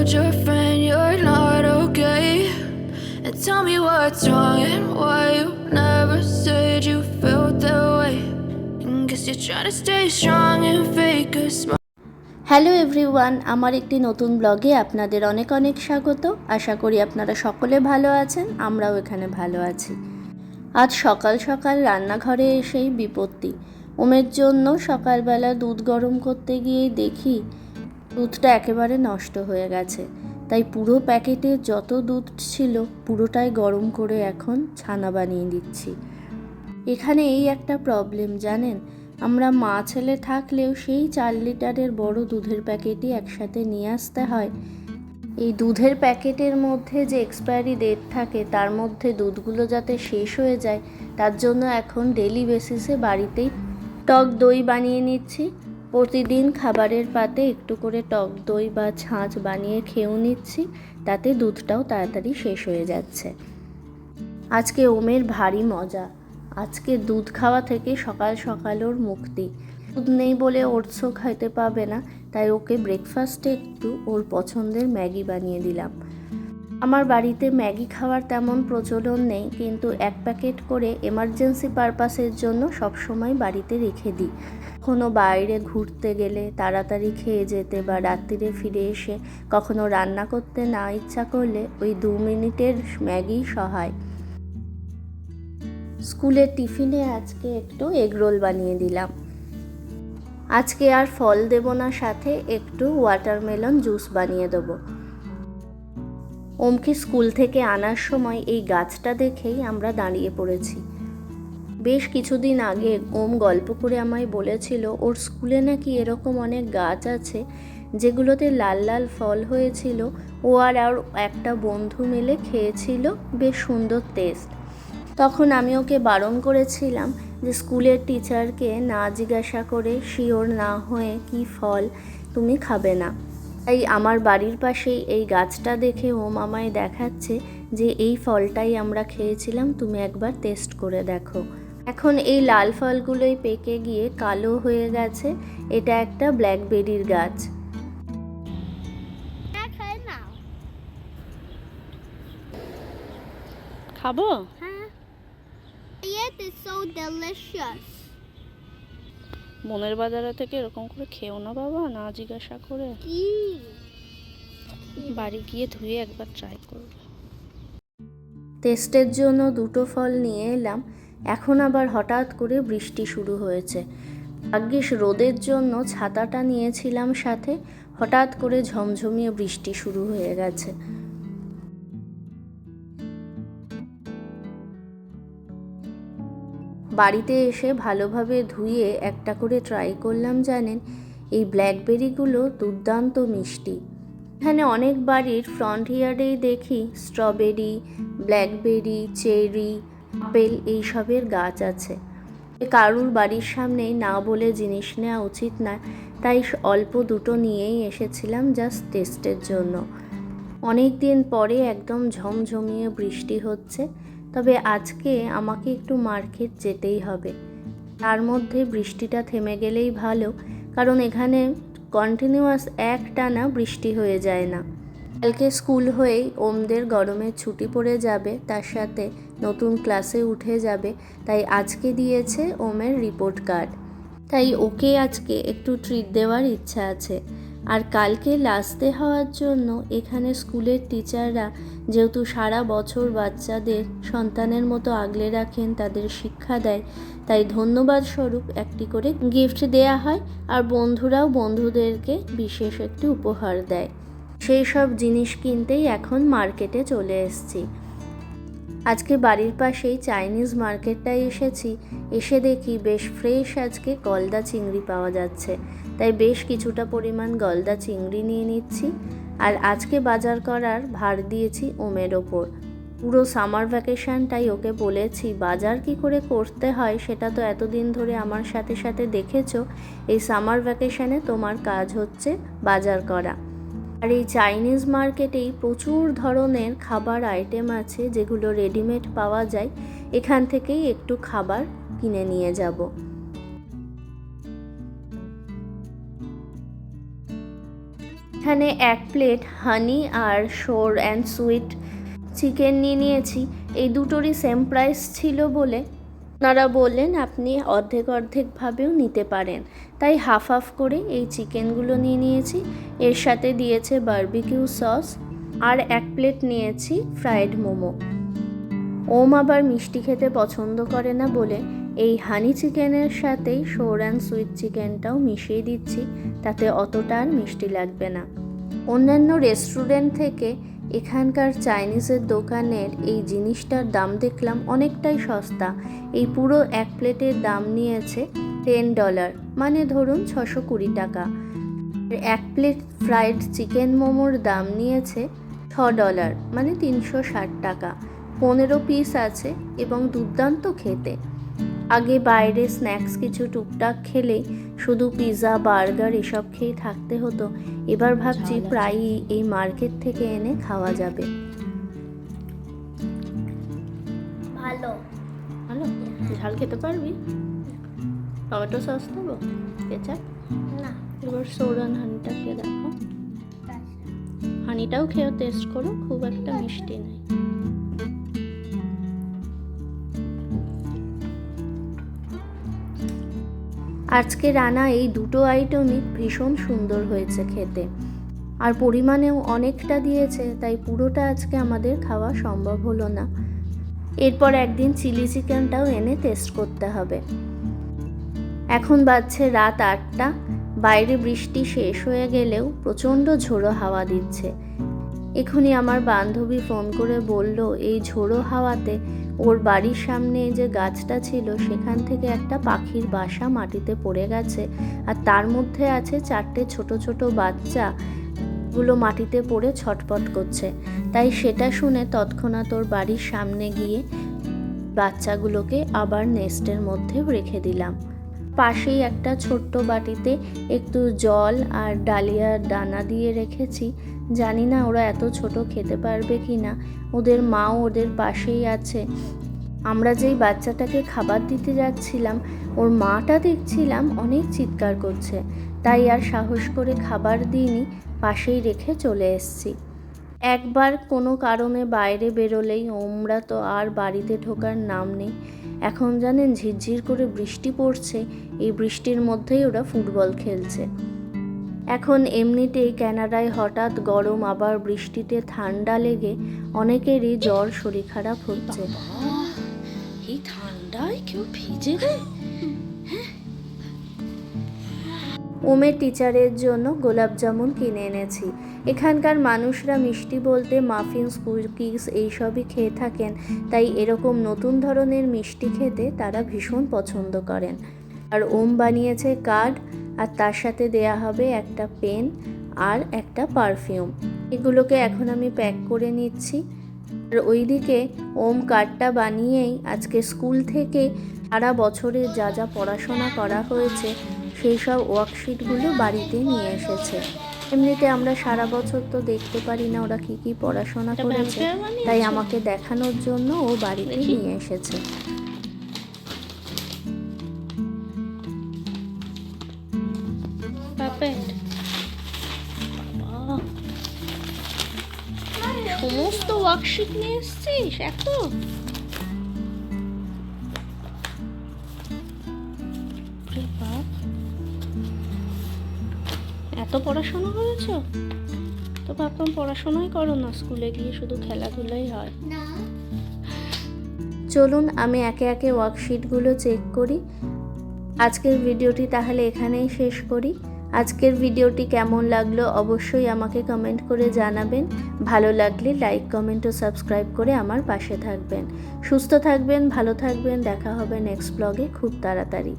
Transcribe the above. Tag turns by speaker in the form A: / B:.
A: told your friend you're not okay. And tell me what's wrong and why you never said you felt that way. And guess you're trying to stay strong and fake a smile.
B: Hello everyone আমার একটি নতুন ব্লগে আপনাদের অনেক অনেক স্বাগত আশা করি আপনারা সকলে ভালো আছেন আমরাও এখানে ভালো আছি আজ সকাল সকাল রান্নাঘরে এসেই বিপত্তি ওমের জন্য সকালবেলা দুধ গরম করতে গিয়েই দেখি দুধটা একেবারে নষ্ট হয়ে গেছে। তাই পুরো প্যাকেটে যত দুধ ছিল, পুরোটাই গরম করে এখন ছানা বানিয়ে দিচ্ছি। এখানে এই একটা প্রবলেম জানেন? আমরা মা ছেলে থাকলেও সেই চার লিটারের বড় দুধের প্যাকেটই একসাথে নিয়ে আসতে হয়। এই দুধের প্যাকেটের মধ্যে যে এক্সপায়ারি ডেট থাকে, তার মধ্যে দুধগুলো যাতে শেষ হয়ে যায়, তার জন্য এখন ডেলি বেসিসে বাড়িতেই টক দই বানিয়ে নিচ্ছি। প্রতিদিন খাবারের পাতে একটু করে টক দই বা ছাঁচ বানিয়ে খেয়েও নিচ্ছি, তাতে দুধটাও তাড়াতাড়ি শেষ হয়ে যাচ্ছে। আজকে ওমের ভারী মজা। আজকে দুধ খাওয়া থেকে সকাল সকাল ওর মুক্তি। দুধ নেই বলে ওটসও খাইতে পাবে না, তাই ওকে ব্রেকফাস্টে একটু ওর পছন্দের ম্যাগি বানিয়ে দিলাম। আমার বাড়িতে ম্যাগি খাওয়ার তেমন প্রচলন নেই, কিন্তু এক প্যাকেট করে এমার্জেন্সি পারপাসের জন্য সবসময় বাড়িতে রেখে দিই। কখনো বাইরে ঘুরতে গেলে তাড়াতাড়ি খেয়ে যেতে বা রাত্রিরে ফিরে এসে কখনো রান্না করতে না ইচ্ছা করলে ওই দু মিনিটের ম্যাগি সহায়। স্কুলের টিফিনে আজকে একটু এগরোল বানিয়ে দিলাম। আজকে আর ফল দেব না, সাথে একটু ওয়াটারমেলন জুস বানিয়ে দেবো। ওমকে স্কুল থেকে আনার সময় এই গাছটা দেখেই আমরা দাঁড়িয়ে পড়েছি। বেশ কিছুদিন আগে ওম গল্প করে আমায় বলেছিল, ওর স্কুলে নাকি এরকম অনেক গাছ আছে যেগুলোতে লাল লাল ফল হয়েছিল। ও আর আর একটা বন্ধু মিলে খেয়েছিল, বেশ সুন্দর টেস্ট। তখন আমি ওকে বারণ করেছিলাম যে স্কুলের টিচারকে না জিজ্ঞাসা করে শিওর না হয়ে কি ফল তুমি খাবে না। তাই আমার বাড়ির পাশেই এই গাছটা দেখে ও মামায় দেখাচ্ছে যে এই ফলটাই আমরা খেয়েছিলাম, তুমি একবার টেস্ট করে দেখো। এখন এই লাল ফলগুলোই পেকে গিয়ে কালো হয়ে গেছে। এটা একটা ব্ল্যাকবেরির গাছ।
C: খাই না
B: খাব?
C: হ্যাঁ.
B: মনের বাজারে থেকে এরকম করে খেও না বাবা না জিজ্ঞাসা করে।
C: কি?
B: বাড়ি গিয়ে ধুয়ে একবার ট্রাই করব। টেস্টের জন্য দুটো ফল নিয়ে এলাম। এখন আবার হঠাৎ করে বৃষ্টি শুরু হয়েছে। ভাগ্যিস রোদের জন্য ছাতাটা নিয়েছিলাম সাথে, হঠাৎ করে ঝমঝমিয়ে বৃষ্টি শুরু হয়ে গেছে। বাড়িতে এসে ভালোভাবে ধুয়ে একটা করে ট্রাই করলাম, জানেন? এই ব্ল্যাকবেরিগুলো দুর্দান্ত মিষ্টি। এখানে অনেক বাড়ির ফ্রন্ট ইয়ার্ডেই দেখি স্ট্রবেরি ব্ল্যাকবেরি চেরি আপেল এইসবের গাছ আছে। কারুর বাড়ির সামনেই না বলে জিনিস নেওয়া উচিত না, তাই অল্প দুটো নিয়েই এসেছিলাম জাস্ট টেস্টের জন্য। অনেক দিন পরে একদম ঝমঝমিয়ে বৃষ্টি হচ্ছে, তবে আজকে আমাকে একটু মার্কেট যেতেই হবে। তার মধ্যে বৃষ্টিটা থেমে গেলেই ভালো, কারণ এখানে কন্টিনিউয়াস এক টানা বৃষ্টি হয়ে যায় না। কালকে স্কুল হয়েই ওমদের গরমের ছুটি পড়ে যাবে, তার সাথে নতুন ক্লাসে উঠে যাবে, তাই আজকে দিয়েছে ওমের রিপোর্ট কার্ড তাই ওকে আজকে একটু ট্রিট দেওয়ার ইচ্ছা আছে। আর কালকে লাস্ট হওয়ার জন্য এখানে স্কুলের টিচাররা যেহেতু সারা বছর বাচ্চাদের সন্তানের মতো আগলে রাখেন, তাদের শিক্ষা দেয়, তাই ধন্যবাদ স্বরূপ একটি করে গিফট দেয়া হয়, আর বন্ধুরাও বন্ধুদেরকে বিশেষ একটি উপহার দেয়। সেই সব জিনিস কিনতেই এখন মার্কেটে চলে এসেছি। আজকে বাড়ির পাশেই চাইনিজ মার্কেটটায় এসেছি, এসে দেখি বেশ ফ্রেশ আজকে গলদা চিংড়ি পাওয়া যাচ্ছে। তাই বেশ কিছুটা পরিমাণ গলদা চিংড়ি নিয়ে নিচ্ছি আর আজকে বাজার করার ভার দিয়েছি ওমের ওপর। পুরো সামার ভ্যাকেশনটাই ওকে বলেছি, বাজার কি করে করতে হয় সেটা তো এতদিন ধরে আমার সাথে সাথে দেখেছ, এই সামার ভ্যাকেশনে তোমার কাজ হচ্ছে বাজার করা। আর এই চাইনিজ মার্কেটেই প্রচুর ধরনের খাবার আইটেম আছে যেগুলো রেডিমেড পাওয়া যায়। এখান থেকেই একটু খাবার কিনে নিয়ে যাব। এখানে এক প্লেট হানি আর শোর অ্যান্ড সুইট চিকেন নিয়ে নিয়েছি। এই দুটোরই সেম প্রাইস ছিল বলে ওনারা বললেন আপনি অর্ধেক অর্ধেকভাবেও নিতে পারেন। তাই হাফ হাফ করে এই চিকেনগুলো নিয়ে নিয়েছি। এর সাথে দিয়েছে বারবিকিউ সস আর এক প্লেট নিয়েছি ফ্রায়েড মোমো। ওম আবার মিষ্টি খেতে পছন্দ করে না বলে এই হানি চিকেনের সাথেই অ্যান্ড সুইট চিকেনটাও মিশিয়ে দিচ্ছি। তাতে অতটা আর মিষ্টি লাগবে না। অন্যান্য রেস্টুরেন্ট থেকে এখানকার চাইনিজের দোকানের এই জিনিসটার দাম দেখলাম অনেকটাই সস্তা। এই পুরো এক প্লেটের দাম নিয়েছে টেন ডলার মানে ধরুন ছশো কুড়ি টাকা। এক প্লেট ফ্রাইড চিকেন মোমোর দাম নিয়েছে ছ ডলার মানে তিনশো ষাট টাকা। পনেরো পিস আছে এবং দুর্দান্ত খেতে। আগে বাইরে স্ন্যাক্স কিছু টুকটাক খেলেই শুধু পিৎজা বার্গার এসব খেয়ে থাকতে হতো। এবার ভাবছি প্রায়ই এই মার্কেট থেকে এনে খাওয়া যাবে।
C: ভালো।
B: ভালো? ঝাল খেতে পারবি? টমেটো সস দেবো? কেচাপ?
C: না।
B: এবার সোরান হানিটাকে দেখো। হানিটাও খেয়েও টেস্ট করো খুব একটা মিষ্টি নেই আজকে রান্না এই দুটো আইটেমই ভীষণ সুন্দর হয়েছে খেতে। আর পরিমাণেও অনেকটা দিয়েছে, তাই পুরোটা আজকে আমাদের খাওয়া সম্ভব হলো না। এরপর একদিন চিলি চিকেনটাও এনে টেস্ট করতে হবে। এখন বাজছে রাত আটটা, বাইরে বৃষ্টি শেষ হয়ে গেলেও প্রচণ্ড ঝোড়ো হাওয়া দিচ্ছে। এখনই আমার বান্ধবী ফোন করে বলল, এই ঝোড়ো হাওয়াতে ওর বাড়ির সামনে যে গাছটা ছিল, সেখান থেকে একটা পাখির বাসা মাটিতে পড়ে গেছে আর তার মধ্যে আছে চারটে ছোট ছোট বাচ্চা গুলো মাটিতে পড়ে ছটপট করছে। তাই সেটা শুনে তৎক্ষণাৎ ওর বাড়ির সামনে গিয়ে বাচ্চাগুলোকে আবার নেস্টের মধ্যে রেখে দিলাম। পাশেই একটা ছোট্ট বাটিতে একটু জল আর ডালিয়ার দানা দিয়ে রেখেছি। জানি না ওরা এত ছোট খেতে পারবে কি না ওদের মাও ওদের পাশেই আছে। আমরা যেই বাচ্চাটাকে খাবার দিতে যাচ্ছিলাম, ওর মাটা দেখছিলাম অনেক চিৎকার করছে। তাই আর সাহস করে খাবার দিইনি, পাশেই রেখে চলে এসেছি। একবার কোনো কারণে বাইরে বেরোলেই ওমরা তো আর বাড়িতে ঢোকার নাম নেই। এখন জানেন ঝিরঝির করে বৃষ্টি পড়ছে, এই বৃষ্টির মধ্যেই ওরা ফুটবল খেলছে। এখন এমনিতেই ক্যানাডায় হঠাৎ গরম, আবার বৃষ্টিতে ঠান্ডা লেগে অনেকেরই জ্বর, শরীর খারাপ হচ্ছে। এই ঠান্ডায় কেউ ভিজে রে ওমের টিচারের জন্য গোলাপ জামুন কিনে এনেছি। এখানকার মানুষরা মিষ্টি বলতে মাফিনস কুকিজ এইসবই খেয়ে থাকেন, তাই এরকম নতুন ধরনের মিষ্টি খেতে তারা ভীষণ পছন্দ করেন। আর ওম বানিয়েছে কার্ড, আর তার সাথে দেয়া হবে একটা পেন আর একটা পারফিউম। এগুলোকে এখন আমি প্যাক করে নিচ্ছি। আর ওইদিকে ওম কার্ডটা বানিয়েই আজকে স্কুল থেকে সারা বছরে যা যা পড়াশোনা করা হয়েছে সেই সব ওয়ার্কশিটগুলো বাড়িতে নিয়ে এসেছে। এমনিতে আমরা সারা বছর তো দেখতে পারি না ওরা কি কি পড়াশোনা করেছে। তাই আমাকে দেখানোর জন্য ও বাড়িতে নিয়ে এসেছে। সমস্ত ওয়ার্কশিট নিয়ে এসছিস এত? বাপ। এত পড়াশোনা করেছ তো ভাবতাম পড়াশোনাই করো না স্কুলে গিয়ে শুধু খেলাধুলাই হয়। চলুন আমি একে একে ওয়ার্কশিটগুলো চেক করি। আজকের ভিডিওটি তাহলে এখানেই শেষ করি। আজকের ভিডিওটি কেমন লাগল অবশ্যই আমাকে কমেন্ট করে জানাবেন। ভালো লাগলে লাইক কমেন্ট ও সাবস্ক্রাইব করে আমার পাশে থাকবেন। সুস্থ থাকবেন ভালো থাকবেন দেখা হবে নেক্সট ব্লগে খুব তাড়াতাড়ি।